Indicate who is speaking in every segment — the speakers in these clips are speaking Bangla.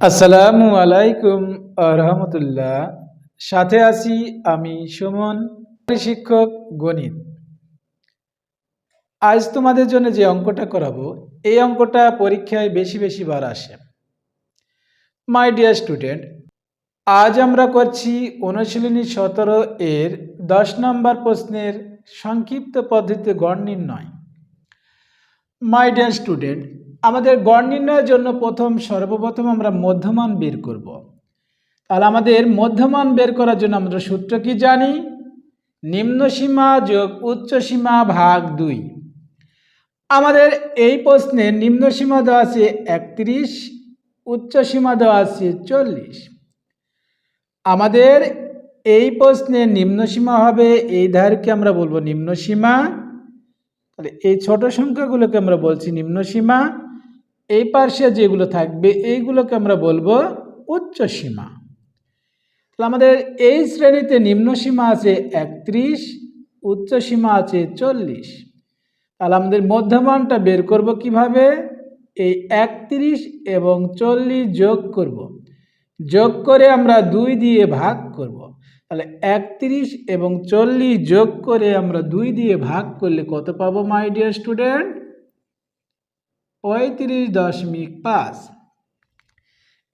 Speaker 1: আসসালামু আলাইকুম রহমতুল্লাহ সাথে আছি আমি সুমন শিক্ষক গণিত। আজ তোমাদের জন্য যে অঙ্কটা করাবো, এই অঙ্কটা পরীক্ষায় বেশি বেশি বার আসে। মাই ডিয়ার স্টুডেন্ট আজ আমরা করছি অনুশীলনী সতেরো এর দশ নম্বর প্রশ্নের সংক্ষিপ্ত পদ্ধতিতে গড় নির্ণয়। মাই ডিয়ার স্টুডেন্ট আমাদের গড় নির্ণয়ের জন্য প্রথম, সর্বপ্রথম আমরা মধ্যমান বের করব। তাহলে আমাদের মধ্যমান বের করার জন্য আমরা সূত্র কি জানি? নিম্ন সীমা যোগ উচ্চ সীমা ভাগ দুই। আমাদের এই প্রশ্নে নিম্ন সীমা দেওয়া আছে একত্রিশ, উচ্চ সীমা দেওয়া আছে চল্লিশ। আমাদের এই প্রশ্নে নিম্ন সীমা হবে, এই ধারকে আমরা বলব নিম্ন সীমা। তাহলে এই ছোট সংখ্যাগুলোকে আমরা বলছি নিম্ন সীমা। এই পার্শ্বে যেগুলো থাকবে, এইগুলোকে আমরা বলব উচ্চ সীমা। তাহলে আমাদের এই শ্রেণীতে নিম্ন সীমা আছে একত্রিশ, উচ্চ সীমা আছে চল্লিশ। তাহলে আমাদের মধ্যমানটা বের করব কীভাবে? এই একত্রিশ এবং চল্লিশ যোগ করব। যোগ করে আমরা দুই দিয়ে ভাগ করব। তাহলে একত্রিশ এবং চল্লিশ যোগ করে আমরা দুই দিয়ে ভাগ করলে কত পাবো মাই ডিয়ার স্টুডেন্ট পঁয়ত্রিশ দশমিক পাঁচ।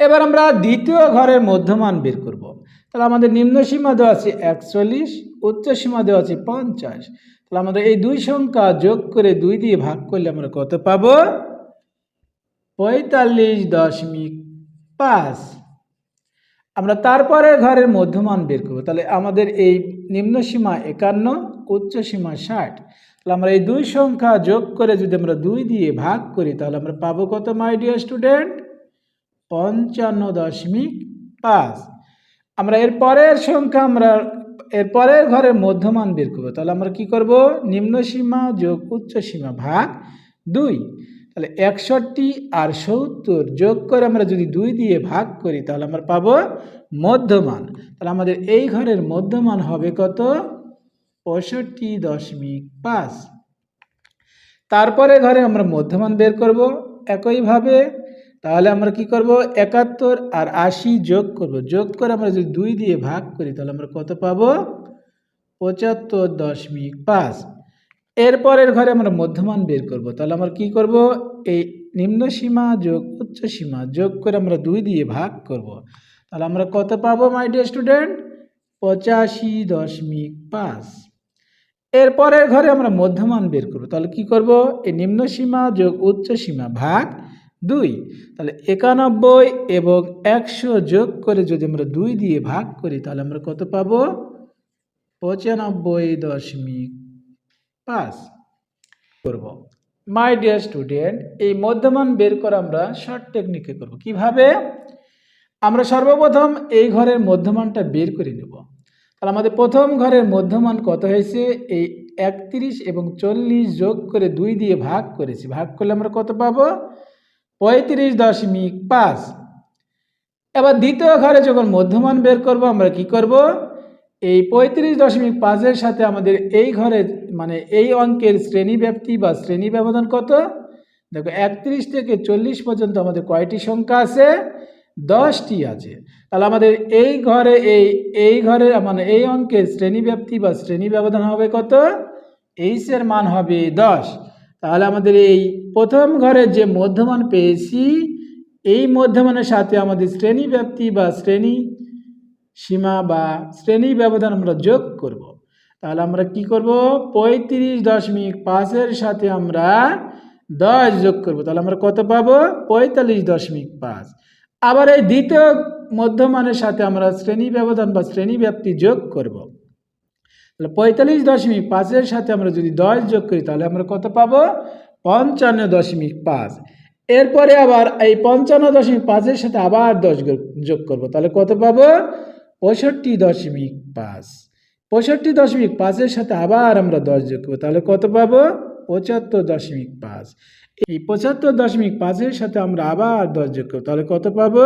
Speaker 1: এবার আমরা দ্বিতীয় ঘরের মধ্যমান বের করব। তাহলে আমাদের নিম্ন সীমা দেওয়া আছে একচল্লিশ, উচ্চ সীমা দেওয়া আছে পঞ্চাশ। তাহলে আমাদের এই দুই সংখ্যা যোগ করে দুই দিয়ে ভাগ করলে আমরা কত পাব? পঁয়তাল্লিশ দশমিক পাঁচ। আমরা তারপরে ঘরের মধ্যমান বের করব। তাহলে আমাদের এই নিম্ন সীমা একান্ন, উচ্চ সীমা ষাট। তাহলে আমরা এই দুই সংখ্যা যোগ করে যদি আমরা দুই দিয়ে ভাগ করি, তাহলে আমরা পাবো কত মাই ডিয়ার স্টুডেন্ট পঞ্চান্ন দশমিক পাঁচ। আমরা এর পরের সংখ্যা আমরা এর পরের ঘরের মধ্যমান বের করব। তাহলে আমরা কি করব? নিম্ন সীমা যোগ উচ্চ সীমা ভাগ দুই। তাহলে একষট্টি আর সত্তর যোগ করে আমরা যদি দুই দিয়ে ভাগ করি, তাহলে আমরা পাবো মধ্যমান। তাহলে আমাদের এই ঘরের মধ্যমান হবে কত? পঁয়ষট্টি দশমিক পাঁচ। তারপরে ঘরে আমরা মধ্যমান বের করব একইভাবে। তাহলে আমরা কি করব? একাত্তর আর আশি যোগ করব। যোগ করে আমরা যদি দুই দিয়ে ভাগ করি, তাহলে আমরা কত পাবো? পঁচাত্তর দশমিক পাঁচ। এরপরের ঘরে আমরা মধ্যমান বের করব। তাহলে আমরা কি করব? এই নিম্ন সীমা যোগ উচ্চ সীমা যোগ করে আমরা দুই দিয়ে ভাগ করব। তাহলে আমরা কত পাবো মাই ডিয়ার স্টুডেন্ট পঁচাশি দশমিক পাঁচ। এরপরের ঘরে আমরা মধ্যমান বের করব। তাহলে কি করব? এই নিম্ন সীমা যোগ উচ্চ সীমা ভাগ দুই। তাহলে একানব্বই এবং একশো যোগ করে যদি আমরা দুই দিয়ে ভাগ করি, তাহলে আমরা কত পাবো? পঁচানব্বই দশমিক পাঁচ করব। মাই ডিয়ার স্টুডেন্ট এই মধ্যমান বের করা আমরা শর্ট টেকনিকে করব। কীভাবে? আমরা সর্বপ্রথম এই ঘরের মধ্যমানটা বের করে নেব। তাহলে আমাদের প্রথম ঘরের মধ্যমান কত হয়েছে? এই একত্রিশ এবং চল্লিশ যোগ করে দুই দিয়ে ভাগ করেছি। ভাগ করলে আমরা কত পাবো? পঁয়ত্রিশ দশমিক পাঁচ। এবার দ্বিতীয় ঘরে যখন মধ্যমান বের করব, আমরা কি করব? এই পঁয়ত্রিশ দশমিক পাঁচের সাথে আমাদের এই ঘরে মানে এই অঙ্কের শ্রেণি ব্যাপ্তি বা শ্রেণি ব্যবধান কত? দেখো, একত্রিশ থেকে চল্লিশ পর্যন্ত আমাদের কয়টি সংখ্যা আছে? দশটি আছে। তাহলে আমাদের এই ঘরে এই এই ঘরে মানে এই অঙ্কের শ্রেণি ব্যাপ্তি বা শ্রেণি ব্যবধান হবে কত? এইসের মান হবে দশ। তাহলে আমাদের এই প্রথম ঘরে যে মধ্যমান পেয়েছি, এই মধ্যমানের সাথে আমাদের শ্রেণি ব্যাপ্তি বা শ্রেণি সীমা বা শ্রেণি ব্যবধান আমরা যোগ করব। তাহলে আমরা কি করব? পঁয়ত্রিশ দশমিক পাঁচের সাথে আমরা দশ যোগ করব। তাহলে আমরা কত পাবো? পঁয়তাল্লিশ দশমিক পাঁচ। আবার এই দ্বিতীয় মধ্যমানের সাথে আমরা শ্রেণি ব্যবধান বা শ্রেণি ব্যাপ্তি যোগ করব। তাহলে পঁয়তাল্লিশ দশমিক পাঁচের সাথে আমরা যদি দশ যোগ করি, তাহলে আমরা কত পাবো? পঞ্চান্ন দশমিক পাঁচ। এরপরে আবার এই পঞ্চান্ন দশমিক পাঁচের সাথে আবার দশ যোগ করব। তাহলে কত পাবো? পঁয়ষট্টি দশমিক পাঁচ। পঁয়ষট্টি দশমিক পাঁচের সাথে আবার আমরা দশ যোগ করব। তাহলে কত পাবো? পঁচাত্তর দশমিক পাঁচ। এই পঁচাত্তর দশমিক পাঁচের সাথে আমরা আবার দশ যোগ করব। তাহলে কত পাবো?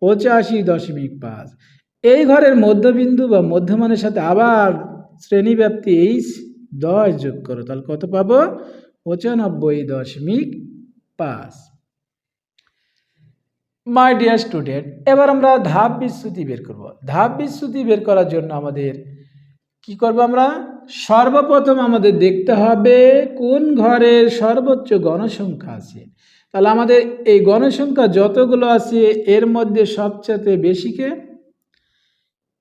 Speaker 1: পঁচাশি দশমিক পাঁচ। এই ঘরের মধ্যবিন্দু বা মধ্যমানের সাথে আবার শ্রেণীব্যাপ্তি এইচ দশ যোগ করো। তাহলে কত পাবো? পঁচানব্বই দশমিক পাঁচ। মাই ডিয়ার স্টুডেন্ট এবার আমরা ধাপ বিচ্যুতি বের করব। ধাপ বিচ্যুতি বের করার জন্য আমাদের কি করব আমরা? সর্বপ্রথম আমাদের দেখতে হবে কোন ঘরের সর্বোচ্চ গণসংখ্যা আছে। তাহলে আমাদের এই গণসংখ্যা যতগুলো আছে, এর মধ্যে সবচেয়ে বেশিকে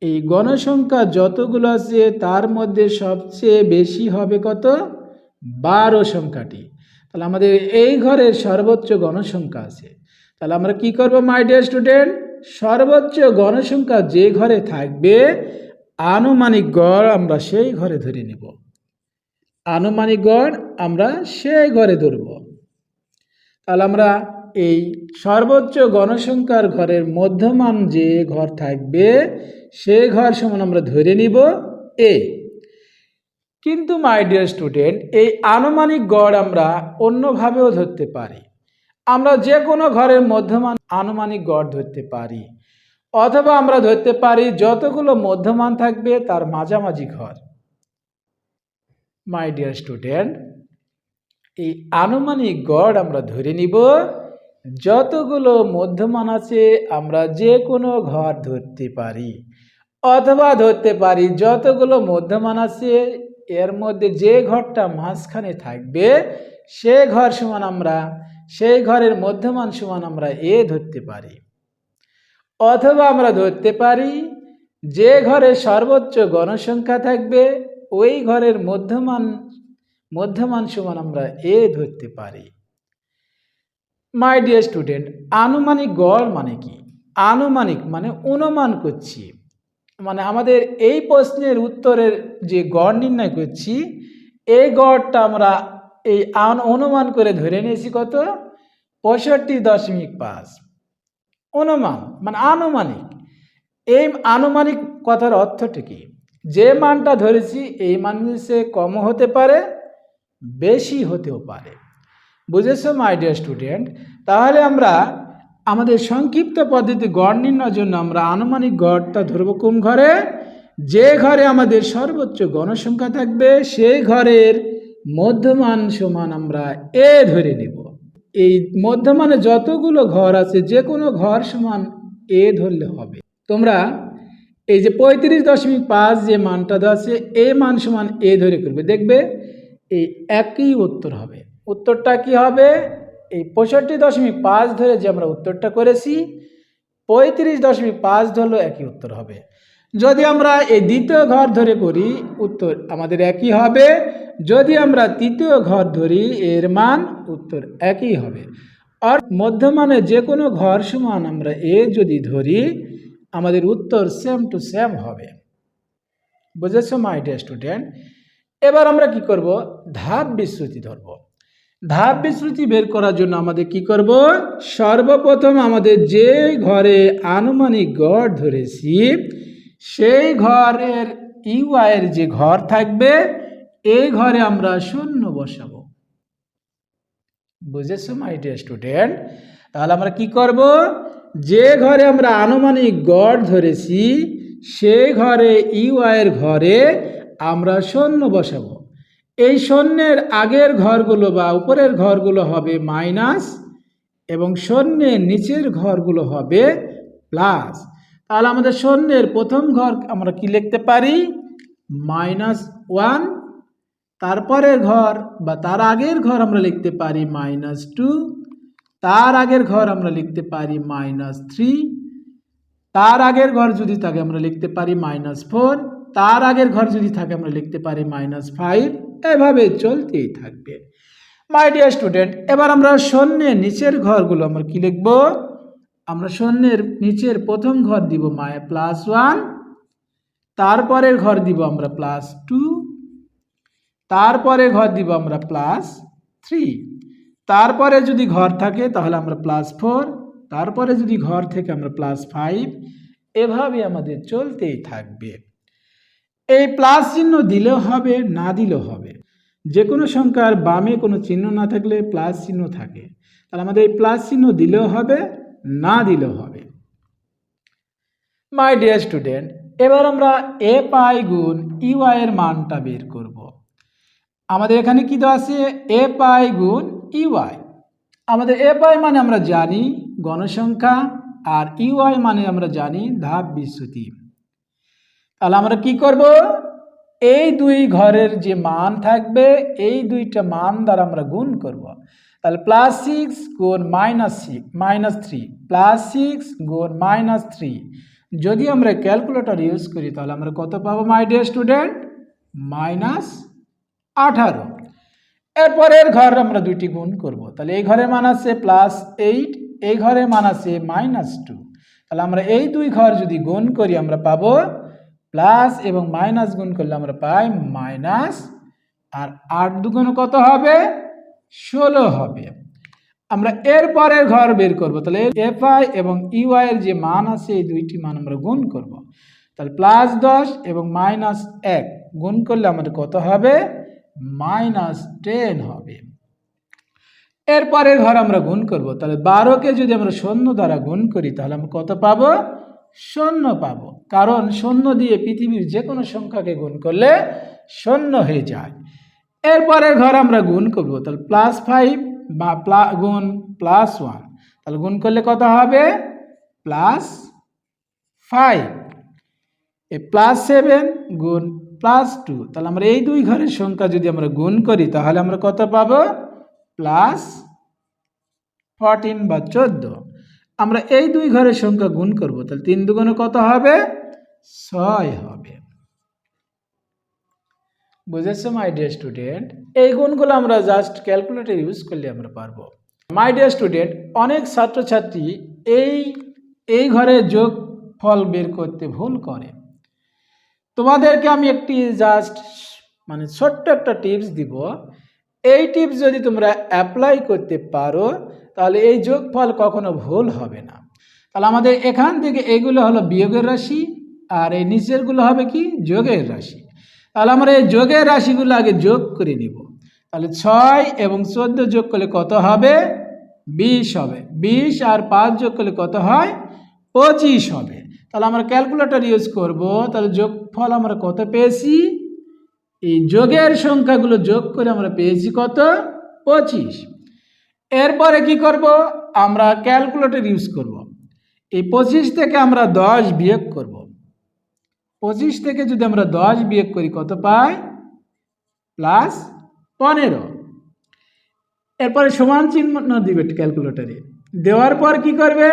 Speaker 1: এই গণসংখ্যা যতগুলো আছে, তার মধ্যে সবচেয়ে বেশি হবে কত? বারো সংখ্যাটি। তাহলে আমাদের এই ঘরের সর্বোচ্চ গণসংখ্যা আছে। তাহলে আমরা কি করব মাই ডিয়ার স্টুডেন্ট সর্বোচ্চ গণসংখ্যা যে ঘরে থাকবে আনুমানিক গড় আমরা সেই ঘরে ধরে নেব। আনুমানিক গড় আমরা সেই ঘরে ধরব। তাহলে আমরা এই সর্বোচ্চ গণসংখ্যার ঘরের মধ্যমান যে ঘর থাকবে, সে ঘর সমান আমরা ধরে নিব এ। কিন্তু মাই ডিয়ার স্টুডেন্ট এই আনুমানিক গড় আমরা অন্যভাবেও ধরতে পারি। আমরা যে কোনো ঘরের মধ্যমান আনুমানিক গড় ধরতে পারি। অথবা আমরা ধরতে পারি যতগুলো মধ্যমান থাকবে তার মাঝামাঝি ঘর। মাই ডিয়ার স্টুডেন্ট এই আনুমানিক গড় আমরা ধরে নিব, যতগুলো মধ্যমান আছে আমরা যে কোনো ঘর ধরতে পারি। অথবা ধরতে পারি যতগুলো মধ্যমান আছে, এর মধ্যে যে ঘরটা মাঝখানে থাকবে, সে ঘর সমান আমরা, সেই ঘরের মধ্যমান সমান আমরা এ ধরতে পারি। অথবা আমরা ধরতে পারি, যে ঘরে সর্বোচ্চ গণসংখ্যা থাকবে, ওই ঘরের মধ্যমান মধ্যমান সমান আমরা এ ধরতে পারি। মাই ডিয়ার স্টুডেন্ট আনুমানিক গড় মানে কি? আনুমানিক মানে অনুমান করছি। মানে আমাদের এই প্রশ্নের উত্তরের যে গড় নির্ণয় করছি এই গড়টা আমরা এই অনুমান করে ধরে নিয়েছি কত? পঁয়ষট্টি দশমিক পাঁচ। অনুমান মানে আনুমানিক। এই আনুমানিক কথার অর্থটা কি যে মানটা ধরেছি, এই মান সে কম হতে পারে, বেশি হতেও পারে। বুঝেছ মাই ডিয়ার স্টুডেন্ট তাহলে আমরা আমাদের সংক্ষিপ্ত পদ্ধতি গড় নির্ণয়ের জন্য আমরা আনুমানিক গড়টা ধরবো কোন ঘরে? যে ঘরে আমাদের সর্বোচ্চ গণসংখ্যা থাকবে, সেই ঘরের মধ্যমান সমান আমরা এ ধরে নেব। এই মধ্যমানে যতগুলো ঘর আছে যে কোনো ঘর সমান এ ধরলে হবে। তোমরা এই যে পঁয়ত্রিশ দশমিক পাঁচ যে মানটা আছে, এ মান সমান এ ধরে করবে। দেখবে এই একই উত্তর হবে। উত্তরটা কি হবে? এই পঁয়ষট্টি দশমিক পাঁচ ধরে যে আমরা উত্তরটা করেছি, পঁয়ত্রিশ দশমিক পাঁচ ধরলেও একই উত্তর হবে। যদি আমরা এই দ্বিতীয় ঘর ধরে করি, উত্তর আমাদের একই হবে। যদি আমরা তৃতীয় ঘর ধরি, এর মান উত্তর একই হবে। আর মধ্যমানে যে কোনো ঘর সমান আমরা এ যদি ধরি, আমাদের উত্তর সেম টু সেম হবে। বুঝেছ মাই ডিয়ার স্টুডেন্ট এবার আমরা কি করব? ধাপ বিশ্রুতি ধরব। ধাপ বিশ্রুতি বের করার জন্য আমাদের কি করব? সর্বপ্রথম আমাদের যে ঘরে আনুমানিক গড় ধরেছি সেই ঘরের ইউআইয়ের যে ঘর থাকবে, এই ঘরে আমরা শূন্য বসাবো। বুঝেছ মাই ডিয়ার স্টুডেন্ট তাহলে আমরা কি করব? যে ঘরে আমরা আনুমানিক গড় ধরেছি, সেই ঘরে ইউআইয়ের ঘরে আমরা শূন্য বসাবো। এই শূন্যের আগের ঘরগুলো বা উপরের ঘরগুলো হবে মাইনাস এবং শূন্যের নিচের ঘরগুলো হবে প্লাস তাহলে আমাদের শূন্যের প্রথম ঘর আমরা কি লিখতে পারি? Minus one. তারপরের ঘর বা তার আগের ঘর আমরা লিখতে পারি মাইনাস টু। তার আগের ঘর আমরা লিখতে পারি মাইনাস থ্রি। তার আগের ঘর যদি থাকে আমরা লিখতে পারি মাইনাস ফোর। তার আগের ঘর যদি থাকে আমরা লিখতে পারি মাইনাস ফাইভ। এভাবে চলতেই থাকবে। মাই ডিয়ার স্টুডেন্ট, এবার আমরা শূন্যের নিচের ঘরগুলো আমরা কি লিখব? আমরা শূন্যের নিচের প্রথম ঘর দিব মায় প্লাস ওয়ান তারপরের ঘর দিব আমরা প্লাস টু তারপরে ঘর দিব আমরা প্লাস থ্রি তারপরে যদি ঘর থাকে তাহলে আমরা প্লাস ফোর তারপরে যদি ঘর থেকে আমরা প্লাস ফাইভ এভাবে আমাদের চলতেই থাকবে। এই প্লাস চিহ্ন দিলেও হবে, না দিলেও হবে। যে কোনো সংখ্যার বামে কোনো চিহ্ন না থাকলে প্লাস চিহ্ন থাকে। তাহলে আমাদের এই প্লাস চিহ্ন দিলেও হবে না দিলেও হবে। মাই ডিয়ার স্টুডেন্ট এবার আমরা এ পাই গুণ ইউআই এর মানটা বের করব। আমাদের এখানে কি দেওয়া আছে? এ পাই গুণ ইউআই আমাদের এফ আই মানে আমরা জানি গণসংখ্যা আর ইউআই মানে আমরা জানি ধাপ বিচ্যুতি। তাহলে আমরা কি করব? এই দুই ঘরের যে মান থাকবে, এই দুইটা মান দ্বারা আমরা গুণ করব। তাহলে প্লাস সিক্স গুণ minus six minus three plus six গুণ মাইনাস থ্রি যদি আমরা ক্যালকুলেটর ইউজ করি, তাহলে আমরা কত পাবো মাই ডিয়ার স্টুডেন্ট মাইনাস আঠারো। এরপরের ঘর আমরা দুইটি গুণ করব। তাহলে এই ঘরের মান আছে প্লাস এইট এই ঘরের মান আছে মাইনাস টু তাহলে আমরা এই দুই ঘর যদি গুণ করি, আমরা পাবো প্লাস এবং মাইনাস গুণ করলে আমরা পাই মাইনাস আর আট দুগুণ কত হবে? ষোলো হবে। আমরা এর পরের ঘর বের করব। তাহলে এফ আই এবং ইউআই এর যে মান আছে, এই দুইটি মান আমরা গুণ করব। তাহলে প্লাস দশ এবং মাইনাস এক। গুণ করলে আমাদের কত হবে? মাইনাস টেন হবে। এরপরের ঘর আমরা গুণ করব। তাহলে বারোকে যদি আমরা শূন্য দ্বারা গুণ করি, তাহলে আমরা কত পাব? শূন্য পাব। কারণ শূন্য দিয়ে পৃথিবীর যে কোনো সংখ্যাকে গুণ করলে শূন্য হয়ে যায়। এরপরের ঘর আমরা গুণ করব। তাহলে প্লাস ফাইভ বা প্লা, গুণ প্লাস ওয়ান তাহলে গুণ করলে কত হবে? Plus five a plus seven গুণ প্লাস টু তাহলে আমরা এই দুই ঘরের সংখ্যা যদি আমরা গুণ করি, তাহলে আমরা কত পাবো? প্লাস ফরটিন বা চোদ্দ। আমরা এই দুই ঘরের সংখ্যা গুণ করব, তাহলে তিন দুগুণে কত হবে? ছয় হবে। বুঝেছ মাই ডিয়ার স্টুডেন্ট এই গুণগুলো আমরা জাস্ট ক্যালকুলেটর ইউজ করলে আমরা পারব। মাই ডিয়ার স্টুডেন্ট অনেক ছাত্রছাত্রী এই এই ঘরে যোগ ফল বের করতে ভুল করে। তোমাদেরকে আমি একটি জাস্ট মানে ছোট্ট একটা টিপস দিব। এই টিপস যদি তোমরা অ্যাপ্লাই করতে পারো, তাহলে এই যোগফল কখনো ভুল হবে না। তাহলে আমাদের এখান থেকে এগুলো হলো বিয়োগের রাশি, আর এই নিচেরগুলো হবে কি? যোগের রাশি। তাহলে আমরা এই যোগের রাশিগুলো আগে যোগ করে নিব। তাহলে ছয় এবং চোদ্দ যোগ করলে কত হবে? বিশ হবে। বিশ আর পাঁচ যোগ করলে কত হয়? পঁচিশ হবে। তাহলে আমরা ক্যালকুলেটর ইউজ করব। তাহলে যোগফল আমরা কত পেয়েছি? এই যোগের সংখ্যাগুলো যোগ করে আমরা পেয়েছি কত? পঁচিশ। এরপরে কি করব? আমরা ক্যালকুলেটর ইউজ করব। এই পঁচিশ থেকে আমরা দশ বিয়োগ করব। পঁচিশ থেকে যদি আমরা দশ বিয়োগ করি, কত পাই? প্লাস পনেরো। এরপরে সমান চিহ্ন দিবে ক্যালকুলেটরে দেওয়ার পর কি করবে?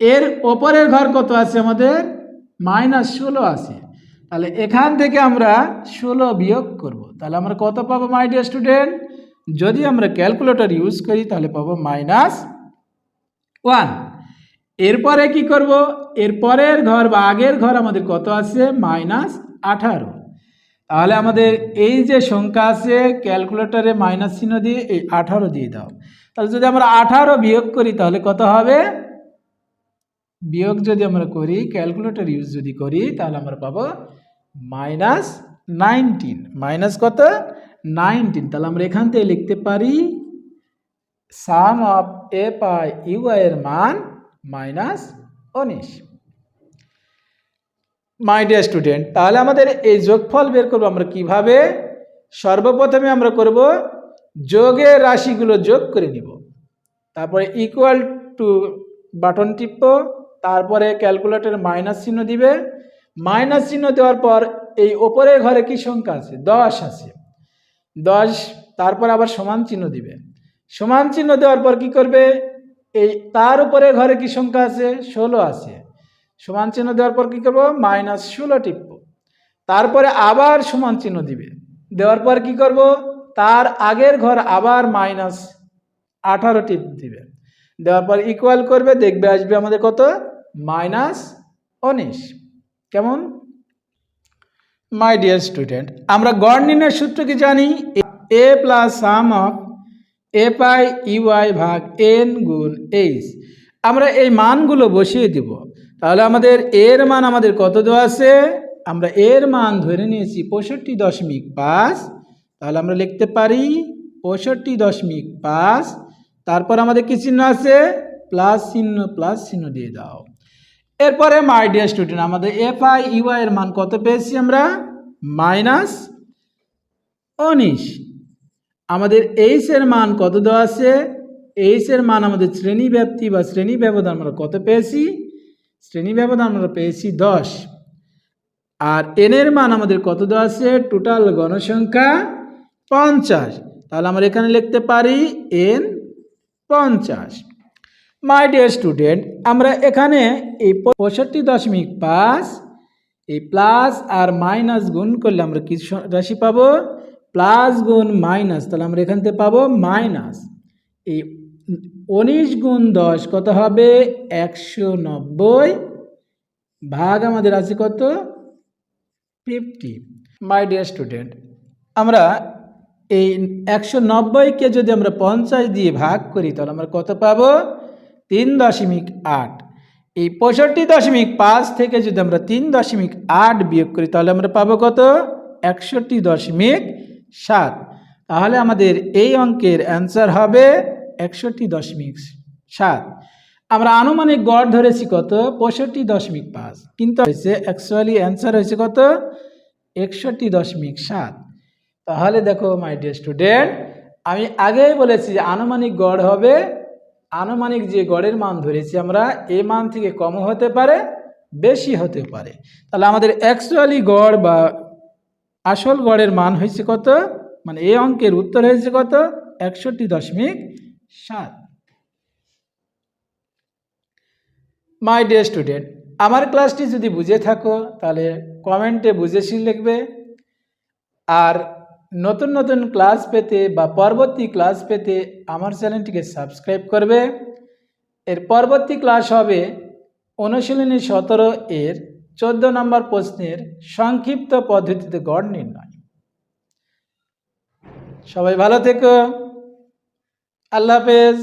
Speaker 1: এর ওপরের ঘর কত আছে আমাদের? মাইনাস ষোলো আছে। তাহলে এখান থেকে আমরা ষোলো বিয়োগ করব। তাহলে আমরা কত পাবো মাই ডিয়ার স্টুডেন্ট যদি আমরা ক্যালকুলেটর ইউজ করি, তাহলে পাবো মাইনাস ওয়ান এরপরে কি করব? এরপরের ঘর বা আগের ঘর আমাদের কত আছে? মাইনাস আঠারো। তাহলে আমাদের এই যে সংখ্যা আছে, ক্যালকুলেটরে মাইনাস চিহ্ন দিয়ে এই আঠারো দিয়ে দাও। তাহলে যদি আমরা আঠারো বিয়োগ করি, তাহলে কত হবে? বিয়োগ যদি আমরা করি, ক্যালকুলেটর ইউজ যদি করি, তাহলে আমরা পাবো মাইনাস নাইনটিন। মাইনাস কত? নাইনটিন। তাহলে আমরা এখান থেকে লিখতে পারি, সাম অফ এ পাই ইউ এর মান মাইনাস উনিশ। মাই ডিয়ার স্টুডেন্ট তাহলে আমাদের এই যোগফল বের করব আমরা কীভাবে? সর্বপ্রথমে আমরা করব যোগের রাশিগুলো যোগ করে নিব। তারপরে ইকুয়াল টু বাটন টিপব, তারপরে ক্যালকুলেটর মাইনাস চিহ্ন দিবে। মাইনাস চিহ্ন দেওয়ার পর এই ওপরের ঘরে কি সংখ্যা আছে? দশ আছে। দশ, তারপর আবার সমান চিহ্ন দিবে। সমান চিহ্ন দেওয়ার পর কি করবে? এই তার উপরে ঘরে কি সংখ্যা আছে? ষোলো আছে। সমান চিহ্ন দেওয়ার পর কি করব? মাইনাস ষোলো টিপব। তারপরে আবার সমান চিহ্ন দিবে। দেওয়ার পর কি করব? তার আগের ঘর আবার মাইনাস আঠারো টিপ দিবে। দেওয়ার পর ইকুয়াল করবে, দেখবে আসবে আমাদের কত? মাইনাস উনিশ। কেমন? মাই ডিয়ার স্টুডেন্ট আমরা নির্ণয়ের সূত্র কি জানি? A plus sum of a pi u i ভাগ এন গুণ এইচ আমরা এই মানগুলো বসিয়ে দিব। তাহলে আমাদের এর মান আমাদের কত দেওয়া আছে? আমরা এর মান ধরে নিয়েছি পঁয়ষট্টি দশমিক পাঁচ। তাহলে আমরা লিখতে পারি পঁয়ষট্টি দশমিক পাঁচ। তারপর আমাদের কী চিহ্ন আছে? প্লাস চিহ্ন প্লাস চিহ্ন দিয়ে দাও। এরপরে মাই ডিয়ার স্টুডেন্ট আমাদের এফ আই ইউআই এর মান কত পেয়েছি আমরা? মাইনাস উনিশ। আমাদের এইচ এর মান কত দেওয়া আছে? এইচ এর মান আমাদের শ্রেণি ব্যাপ্তি বা শ্রেণি ব্যবধান আমরা কত পেয়েছি? শ্রেণি ব্যবধান আমরা পেয়েছি দশ। আর এনের মান আমাদের কত দেওয়া আছে? টোটাল গণসংখ্যা পঞ্চাশ। তাহলে আমরা এখানে লিখতে পারি এন পঞ্চাশ। মাই ডিয়ার স্টুডেন্ট আমরা এখানে এই পঁয়ষট্টি দশমিক পাঁচ, এই প্লাস আর মাইনাস গুণ করলে আমরা কি রাশি পাবো? প্লাস গুণ মাইনাস তাহলে আমরা এখান থেকে পাবো মাইনাস এই উনিশ গুণ দশ কত হবে? একশো নব্বই ভাগ আমাদের আছে কত? ফিফটি মাই ডিয়ার স্টুডেন্ট আমরা এই একশো নব্বইকে যদি আমরা পঞ্চাশ দিয়ে ভাগ করি, তাহলে আমরা কত পাব? তিন দশমিক আট। এই পঁয়ষট্টি দশমিক পাঁচ থেকে যদি আমরা তিন দশমিক আট বিয়োগ করি, তাহলে আমরা পাবো কত? একষট্টি দশমিক সাত। তাহলে আমাদের এই অঙ্কের অ্যান্সার হবে একষট্টি দশমিক সাত। আমরা আনুমানিক গড় ধরেছি কত? পঁয়ষট্টি দশমিক পাঁচ। কিন্তু হয়েছে অ্যাকচুয়ালি অ্যান্সার হয়েছে কত? একষট্টি দশমিক সাত। তাহলে দেখো মাই ডিয়ার স্টুডেন্ট আমি আগেই বলেছি যে আনুমানিক গড় হবে। আনুমানিক যে গড়ের মান ধরেছি আমরা, এ মান থেকে কমও হতে পারে, বেশি হতে পারে। তাহলে আমাদের অ্যাকচুয়ালি গড় বা আসল গড়ের মান হয়েছে কত? মানে এই অঙ্কের উত্তর হয়েছে কত? একষট্টি দশমিক সাত মাই ডিয়ার স্টুডেন্ট আমার ক্লাসটি যদি বুঝে থাকো, তাহলে কমেন্টে বুঝেছি লিখবে। আর নতুন নতুন ক্লাস পেতে বা পরবর্তী ক্লাস পেতে আমার চ্যানেলটিকে সাবস্ক্রাইব করবে। এর পরবর্তী ক্লাস হবে অনুশীলনী সতেরো এর চোদ্দ নম্বর প্রশ্নের সংক্ষিপ্ত পদ্ধতিতে গড় নির্ণয়। সবাই ভালো থেকো। আল্লাহ হাফেজ